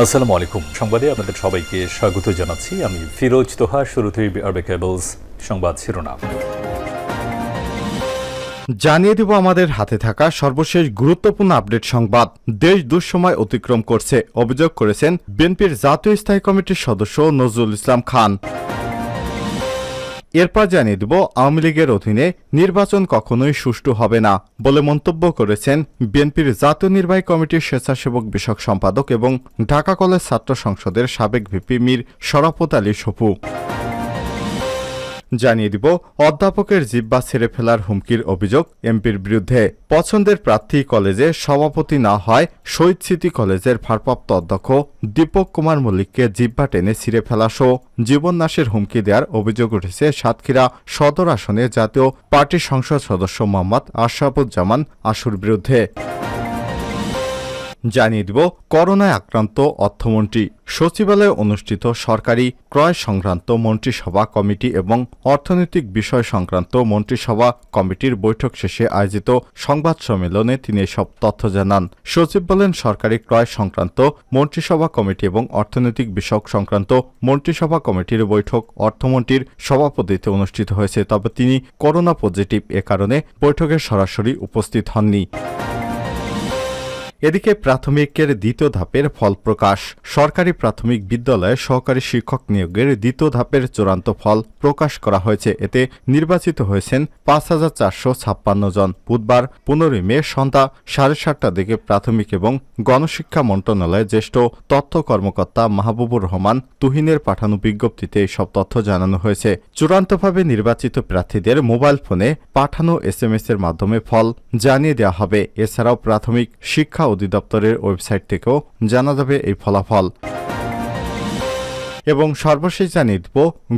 আসসালামু আলাইকুম। সংবাদে আপনাদের সবাইকে স্বাগত জানাচ্ছি। আমি ফিরোজ তোহা, শুরুতেই আরবে কেবলস সংবাদ শিরোনাম। জানিয়ে দেব আমাদের হাতে থাকা সর্বশেষ গুরুত্বপূর্ণ আপডেট সংবাদ। দেশ দুঃসময় অতিক্রম করছে, অভিযোগ করেছেন বিএনপির জাতীয় স্থায়ী কমিটির সদস্য নজরুল ইসলাম খান। এরপর জানিয়ে দেব, আওয়ামী লীগের অধীনে নির্বাচন কখনোই সুষ্ঠু হবে না বলে মন্তব্য করেছেন বিএনপির জাতীয় নির্বাহী কমিটির স্বেচ্ছাসেবক বিষয়ক সম্পাদক এবং ঢাকা কলেজ ছাত্র সংসদের সাবেক ভিপি মীর শরাফত আলী সপু। জানিয়ে দিব, অধ্যাপকের জিব্বা ছেড়ে ফেলার হুমকির অভিযোগ এমপির বিরুদ্ধে। পছন্দের প্রার্থী কলেজে সভাপতি না হয় শহীদ স্মৃতি কলেজের ভারপ্রাপ্ত অধ্যক্ষ দীপক কুমার মল্লিককে জিব্বা টেনে ছিঁড়ে ফেলা সহ জীবননাশের হুমকি দেওয়ার অভিযোগ উঠেছে সাতক্ষীরা সদর আসনে জাতীয় পার্টি সংসদ সদস্য মোহাম্মদ আশরাফুজ্জামান আশুর বিরুদ্ধে। জানিয়ে দিব করোনায় আক্রান্ত অর্থমন্ত্রী। সচিবালয়ে অনুষ্ঠিত সরকারি ক্রয় সংক্রান্ত মন্ত্রিসভা কমিটি এবং অর্থনৈতিক বিষয় সংক্রান্ত মন্ত্রিসভা কমিটির বৈঠক শেষে আয়োজিত সংবাদ সম্মেলনে তিনি এসব তথ্য জানান। সচিব বলেন, সরকারি ক্রয় সংক্রান্ত মন্ত্রিসভা কমিটি এবং অর্থনৈতিক বিষয়ক সংক্রান্ত মন্ত্রিসভা কমিটির বৈঠক অর্থমন্ত্রীর সভাপতিত্বে অনুষ্ঠিত হয়েছে, তবে তিনি করোনা পজিটিভ এ কারণে বৈঠকে সরাসরি উপস্থিত হননি। এদিকে প্রাথমিকের দ্বিতীয় ধাপের ফল প্রকাশ। সরকারি প্রাথমিক বিদ্যালয়ে সহকারী শিক্ষক নিয়োগের দ্বিতীয় ধাপের চূড়ান্ত ফল প্রকাশ করা হয়েছে। এতে নির্বাচিত হয়েছেন পাঁচ হাজার চারশো ছাপ্পান্ন জন। বুধবার, পনেরোই মে সন্ধ্যা সাড়ে সাতটার দিকে প্রাথমিক এবং গণশিক্ষা মন্ত্রণালয়ের জ্যেষ্ঠ তথ্য কর্মকর্তা মাহবুবুর রহমান তুহিনের পাঠানো বিজ্ঞপ্তিতে এইসব তথ্য জানানো হয়েছে। চূড়ান্তভাবে নির্বাচিত প্রার্থীদের মোবাইল ফোনে পাঠানো এসএমএস এর মাধ্যমে ফল জানিয়ে দেওয়া হবে। এছাড়াও প্রাথমিক শিক্ষা অধিদপ্তরের ওয়েবসাইট থেকেও জানা যাবে এই ফলাফল। এবং সর্বশেষ জানিয়ে দিব,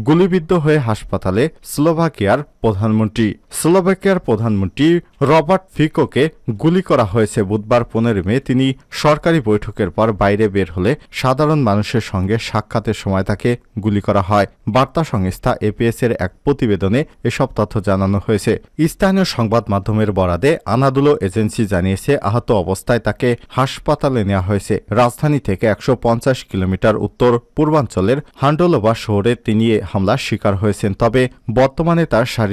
গুলিবিদ্ধ হয়ে হাসপাতালে স্লোভাকিয়ার প্রধানমন্ত্রী। স্লোভাকিয়ার প্রধানমন্ত্রী রবার্ট ফিকোকে গুলি করা হয়েছে বুধবার পনেরো মে। তিনি সরকারি বৈঠকের পর বাইরে বের হলে সাধারণ মানুষের সঙ্গে সাক্ষাতের সময় তাকে গুলি করা হয়। বার্তা সংস্থা এপিএস এর এক প্রতিবেদনে এসব তথ্য জানানো হয়েছে। স্থানীয় সংবাদ মাধ্যমের বরাদে আনাদুলো এজেন্সি জানিয়েছে, আহত অবস্থায় তাকে হাসপাতালে নেওয়া হয়েছে। রাজধানী থেকে একশো পঞ্চাশ কিলোমিটার উত্তর পূর্বাঞ্চলের হান্ডোলোবা শহরে তিনি হামলার শিকার হয়েছেন। তবে বর্তমানে তার শারীরিক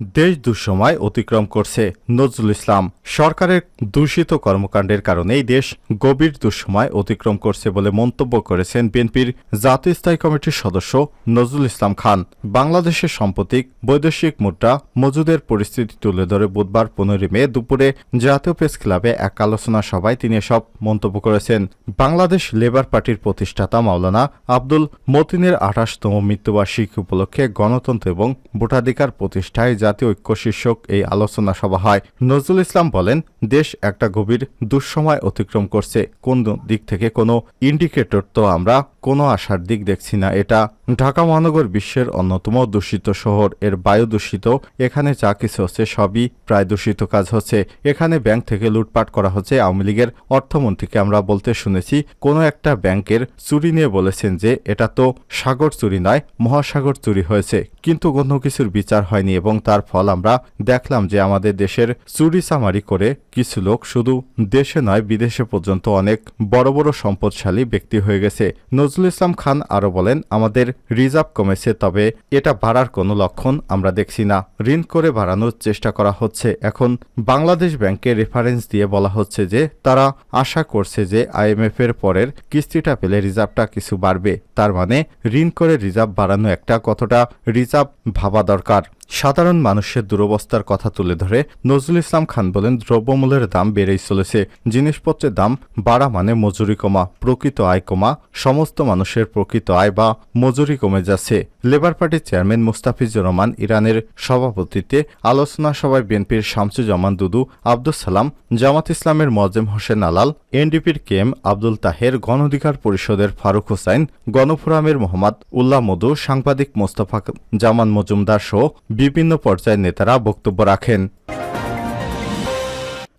দেশ দুঃসময় অতিক্রম করছে নজরুল ইসলাম। সরকারের দূষিত কর্মকাণ্ডের কারণেই দেশ গভীর দুঃসময় অতিক্রম করছে বলে মন্তব্য করেছেন বিএনপির জাতীয় স্থায়ী কমিটির সদস্য নজরুল ইসলাম খান। বাংলাদেশের সাম্প্রতিক বৈদেশিক মুদ্রা মজুদের পরিস্থিতি তুলে ধরে বুধবার পনেরোই মে দুপুরে জাতীয় প্রেস ক্লাবে এক আলোচনা সভায় তিনি এসব মন্তব্য করেছেন। বাংলাদেশ লেবার পার্টির প্রতিষ্ঠাতা মাওলানা আব্দুল মতিনের আঠাশতম মৃত্যুবার্ষিকী উপলক্ষে গণতন্ত্র এবং ভোটাধিকার প্রতিষ্ঠায় জাতীয় ঐক্য শীর্ষক এই আলোচনা সভা হয়। নজরুল ইসলাম বলেন, দেশ একটা গভীর দুঃসময় অতিক্রম করছে। কোন দিক থেকে কোনো ইন্ডিকেটর তো আমরা কোনো আশার দিক দেখছি না। এটা ঢাকা মহানগর বিশ্বের অন্যতম দূষিত শহর। এর বায়ু দূষিত, এখানে যা কিছু হচ্ছে সবই প্রায় দূষিত কাজ হচ্ছে। এখানে ব্যাংক থেকে লুটপাট করা হচ্ছে। আওয়ামী লীগের অর্থমন্ত্রীকে আমরা বলতে শুনেছি, কোনো একটা ব্যাংকের চুরি নিয়ে বলেছেন যে, এটা তো সাগর চুরি নয়, মহাসাগর চুরি হয়েছে। কিন্তু কোনো কিছুর বিচার হয়নি এবং তার ফল আমরা দেখলাম যে আমাদের দেশের চুরি চামারি করে কিছু লোক শুধু দেশে নয়, বিদেশে পর্যন্ত অনেক বড় বড় সম্পদশালী ব্যক্তি হয়ে গেছে। নজরুল ইসলাম খান আরও বলেন, আমাদের রিজার্ভ কমেছে, তবে এটা বাড়ার কোনো লক্ষণ আমরা দেখছি না। ঋণ করে বাড়ানোর চেষ্টা করা হচ্ছে। এখন বাংলাদেশ ব্যাংকে রেফারেন্স দিয়ে বলা হচ্ছে যে, তারা আশা করছে যে আইএমএফ এর পরের কিস্তিটা পেলে রিজার্ভটা কিছু বাড়বে। তার মানে ঋণ করে রিজার্ভ বাড়ানো একটা কতটা রিজার্ভ ভাবা দরকার। সাধারণ মানুষের দুরবস্থার কথা তুলে ধরে নজরুল ইসলাম খান বলেন, দ্রব্যমূল্যের দাম বেড়েই চলেছে। জিনিসপত্রের দাম বাড়া মানে মজুরি কমা, প্রকৃত আয় কমা, সমস্ত মানুষের প্রকৃত আয় বা মজুরি কমে যাচ্ছে। লেবার পার্টির চেয়ারম্যান মুস্তাফিজুর রহমান ইরানের সভাপতিত্বে আলোচনা সভায় বিএনপির শামসুজ্জামান দুদু আব্দুল সালাম, জামাত ইসলামের মজেম হোসেন আলাল, এনডিপির কে এম আব্দুল তাহের, গণ অধিকার পরিষদের ফারুক হোসাইন, গণফোরামের মোহাম্মদ উল্লাহ মধু, সাংবাদিক মোস্তফা জামান মজুমদার সহ বিভিন্ন পর্যায়ের নেতারা বক্তব্য রাখেন।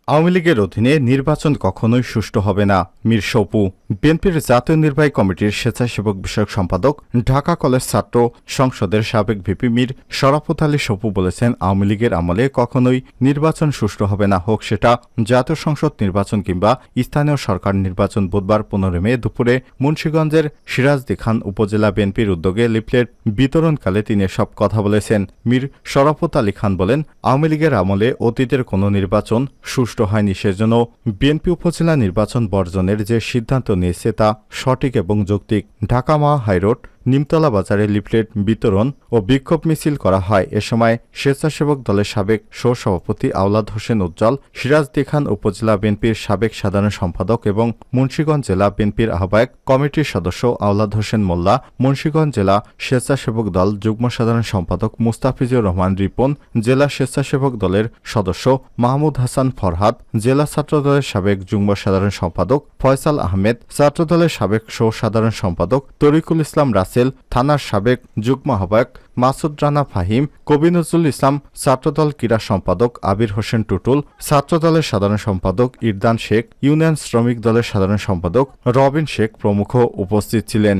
আওয়ামী লীগের অধীনে নির্বাচন কখনোই সুষ্ঠু হবে না। মীর সপু, বিএনপির জাতীয় নির্বাহী কমিটির স্বেচ্ছাসেবক বিষয়ক সম্পাদক, ঢাকা কলেজ ছাত্র সংসদের সাবেক ভিপি মীর শরাফত আলী সপু বলেছেন, আওয়ামী লীগের আমলে কখনোই নির্বাচন সুষ্ঠু হবে না। হোক সেটা জাতীয় সংসদ নির্বাচন কিংবা স্থানীয় সরকার নির্বাচন বুধবার পনেরো মে দুপুরে মুন্সীগঞ্জের সিরাজদি খান উপজেলা বিএনপির উদ্যোগে লিফলেট বিতরণকালে তিনি সব কথা বলেছেন। মীর শরাফত আলী খান বলেন, আওয়ামী লীগের আমলে অতীতের কোনো নির্বাচন সুষ্ঠু হয়নি সেজন্য বিএনপি উপজেলা নির্বাচন বর্জনের যে সিদ্ধান্ত নিয়েছে তা সঠিক এবং যৌক্তিক। ঢাকা মা হাইরোড নিমতলা বাজারে লিফলেট বিতরণ ও বিক্ষোভ মিছিল করা হয়। এ সময় স্বেচ্ছাসেবক দলের সাবেক সহসভাপতি আওলাদ হোসেন উজ্জ্বল সিরাজদি খান উপজেলা বিএনপির সাবেক সাধারণ সম্পাদক এবং মুন্সীগঞ্জ জেলা বিএনপির আহ্বায়ক কমিটির সদস্য আওলাদ হোসেন মোল্লা, মুন্সীগঞ্জ জেলা স্বেচ্ছাসেবক দল যুগ্ম সাধারণ সম্পাদক মুস্তাফিজুর রহমান রিপন, জেলা স্বেচ্ছাসেবক দলের সদস্য মাহমুদ হাসান ফরহাদ, জেলা ছাত্রদলের সাবেক যুগ্ম সাধারণ সম্পাদক ফয়সাল আহমেদ, ছাত্রদলের সাবেক সহ সাধারণ সম্পাদক তরিকুল ইসলাম রাসেল থানার সাবেক যুগ্ম আহ্বায়ক মাসুদ রানা ফাহিম কবি নজরুল ইসলাম ছাত্রদল ক্রীড়া সম্পাদক আবির হোসেন টুটুল, ছাত্রদলের সাধারণ সম্পাদক ইরদান শেখ, ইউনিয়ন শ্রমিক দলের সাধারণ সম্পাদক রবিন শেখ প্রমুখ উপস্থিত ছিলেন।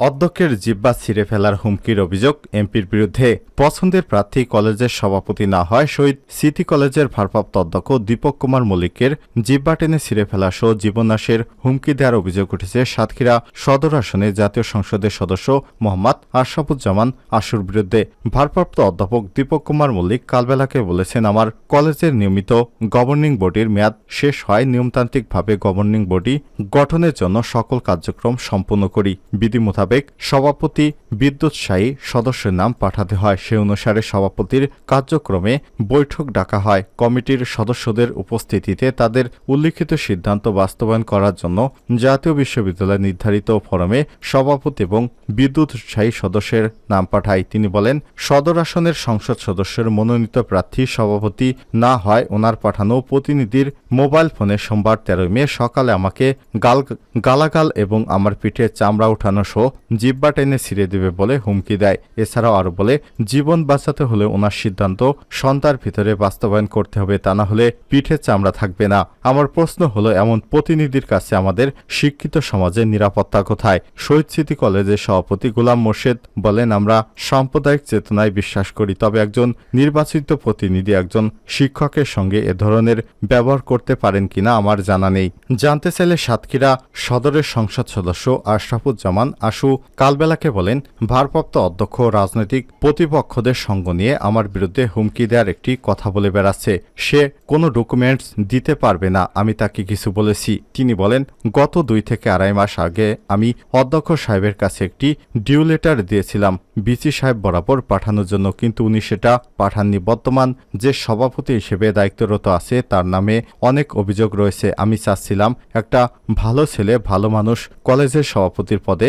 অধ্যক্ষের জিব্বা ছিঁড়ে ফেলার হুমকির অভিযোগ এমপির বিরুদ্ধে। পছন্দের প্রার্থী কলেজের সভাপতি না হয় শহীদ সিটি কলেজের ভারপ্রাপ্ত অধ্যক্ষ দীপক কুমার মল্লিকের জিব্বা টেনে ছিঁড়ে ফেলা সহ জীবনাশের হুমকি দেওয়ার অভিযোগ উঠেছে সাতক্ষীরা সদর আসনে জাতীয় সংসদের সদস্য মোহাম্মদ আশরাফুজ্জামান আশুর বিরুদ্ধে। ভারপ্রাপ্ত অধ্যাপক দীপক কুমার মল্লিক কালবেলাকে বলেছেন, আমার কলেজের নিয়মিত গভর্নিং বডির মেয়াদ শেষ হয়, নিয়মতান্ত্রিকভাবে গভর্নিং বডি গঠনের জন্য সকল কার্যক্রম সম্পন্ন করি। বিধি মোতাবেক সভাপতি বিদ্যুৎসায়ী সদস্যের নাম পাঠাতে হয়। সে অনুসারে সভাপতির কার্যক্রমে বৈঠক ডাকা হয়। কমিটির সদস্যদের উপস্থিতিতে তাদের উল্লিখিত সিদ্ধান্ত বাস্তবায়ন করার জন্য জাতীয় বিশ্ববিদ্যালয় নির্ধারিত ফরমে সভাপতি এবং বিদ্যুৎ উৎসাহী সদস্যের নাম পাঠায়। তিনি বলেন, সদর আসনের সংসদ সদস্যের মনোনীত প্রার্থী সভাপতি না হয় ওনার পাঠানো প্রতিনিধির মোবাইল ফোনে সোমবার তেরোই মে সকালে আমাকে গাল, গালাগাল এবং আমার পিঠে চামড়া উঠানো সহ জিব্বা টেনে ছিঁড়ে দেবে বলে হুমকি দেয়। এছাড়াও আরও বলে, জীবন বাঁচাতে হলে ওনার সিদ্ধান্ত, সন্তার ভিতরে বাস্তবায়ন করতে হবে তা না হলে পিঠে চামড়া থাকবে না। আমার প্রশ্ন হলো, এমন প্রতিনিধির কাছে আমাদের শিক্ষিত সমাজের নিরাপত্তা কোথায়? শহীদ স্মৃতি কলেজের সভাপতি গোলাম মোর্শেদ বলেন, আমরা সাম্প্রদায়িক চেতনায় বিশ্বাস করি, তবে একজন নির্বাচিত প্রতিনিধি, একজন শিক্ষকের সঙ্গে এ ধরনের ব্যবহার করতে পারেন কিনা আমার জানা নেই। জানতে চাইলে সাতক্ষীরা সদরের সংসদ সদস্য আশরাফুজ্জামান আশু কালবেলাকে বলেন, ভারপ্রাপ্ত অধ্যক্ষ রাজনৈতিক প্রতিপক্ষদের সঙ্গ নিয়ে আমার বিরুদ্ধে হুমকি দেওয়ার একটি কথা বলে বেড়াচ্ছে। সে কোনো ডকুমেন্টস দিতে পারবে না, আমি তাকে কিছু বলেছি। তিনি বলেন, গত দুই থেকে আড়াই মাস আগে আমি অধ্যক্ষ সাহেবের কাছে একটি ডিউ লেটার দিয়েছিলাম। বিসি সাহেব বরাবর পাঠানোর জন্য, কিন্তু উনি সেটা পাঠাননি। বর্তমান যে সভাপতি হিসেবে দায়িত্বরত আছে, তার নামে অনেক অভিযোগ রয়েছে। আমি চাচ্ছিলাম একটা ভালো ছেলে, ভালো মানুষ কলেজের সভাপতির পদে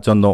জন্য।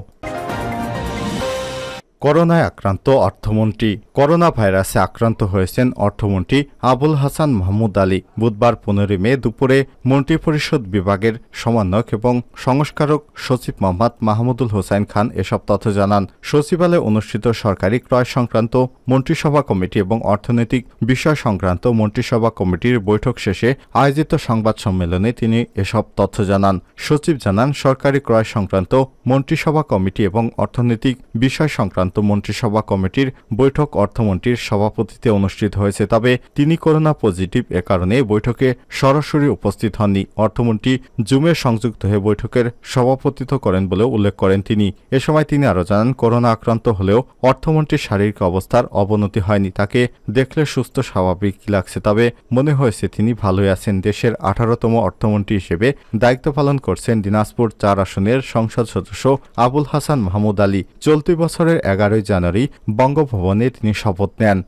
করোনায় আক্রান্ত অর্থমন্ত্রী করোনা ভাইরাসে আক্রান্ত হয়েছেন অর্থমন্ত্রী আবুল হাসান মাহমুদ আলী। বুধবার পনেরোই মে দুপুরে মন্ত্রিপরিষদ বিভাগের সমন্বয়ক এবং সংস্কারক সচিব মোহাম্মদ মাহমুদুল হোসাইন খান এসব তথ্য জানান। সচিবালয়ে অনুষ্ঠিত সরকারি ক্রয় সংক্রান্ত মন্ত্রিসভা কমিটি এবং অর্থনৈতিক বিষয় সংক্রান্ত মন্ত্রিসভা কমিটির বৈঠক শেষে আয়োজিত সংবাদ সম্মেলনে তিনি এসব তথ্য জানান। সচিব জানান, সরকারি ক্রয় সংক্রান্ত মন্ত্রিসভা কমিটি এবং অর্থনৈতিক বিষয় সংক্রান্ত মন্ত্রিসভা কমিটির বৈঠক অর্থমন্ত্রীর সভাপতিতে অনুষ্ঠিত হয়েছে। তবে তিনি করোনা পজিটিভ এ কারণে বৈঠকে সরাসরি উপস্থিত হননি। অর্থমন্ত্রী জুমে সংযুক্ত হয়ে বৈঠকের সভাপতিত্ব করেন বলেও উল্লেখ করেন তিনি। এ সময় তিনি আরও জানান, করোনা আক্রান্ত হলেও অর্থমন্ত্রীর শারীরিক অবস্থার অবনতি হয়নি। তাকে দেখলে সুস্থ, স্বাভাবিক লাগছে, তবে মনে হয়েছে তিনি ভালোই আছেন। দেশের আঠারোতম অর্থমন্ত্রী হিসেবে দায়িত্ব পালন করছেন দিনাজপুর চার আসনের সংসদ সদস্য আবুল হাসান মাহমুদ আলী। চলতি বছরের এগারো এগারোই জানুয়ারি বঙ্গভবনে তিনি শপথ নেন।